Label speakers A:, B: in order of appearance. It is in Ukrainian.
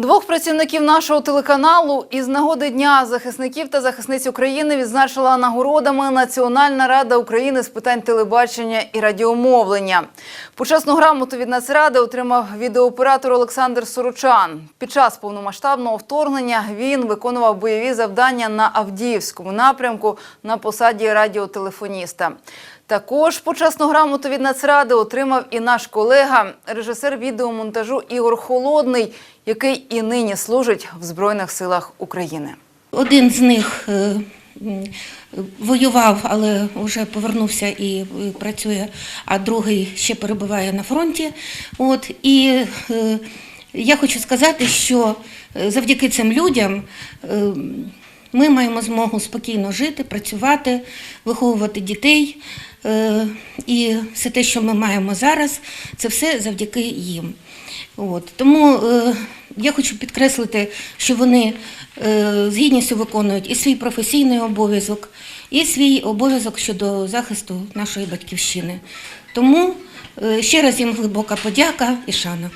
A: Двох працівників нашого телеканалу із нагоди Дня захисників та захисниць України відзначила нагородами Національна рада України з питань телебачення і радіомовлення. Почесну грамоту від Нацради отримав відеооператор Олександр Сорочан. Під час повномасштабного вторгнення він виконував бойові завдання на Авдіївському напрямку на посаді радіотелефоніста. Також почесну грамоту від Нацради отримав і наш колега, режисер відеомонтажу Ігор Холодний, який і нині служить в Збройних силах України.
B: Один з них е, воював, але вже повернувся і працює, а другий ще перебуває на фронті. От, і е, я хочу сказати, що е, завдяки цим людям ми маємо змогу спокійно жити, працювати, виховувати дітей. Е, І все те, що ми маємо зараз, це все завдяки їм. От. Тому е, я хочу підкреслити, що вони е, з гідністю виконують і свій професійний обов'язок, і свій обов'язок щодо захисту нашої батьківщини. Тому ще раз їм глибока подяка і шана.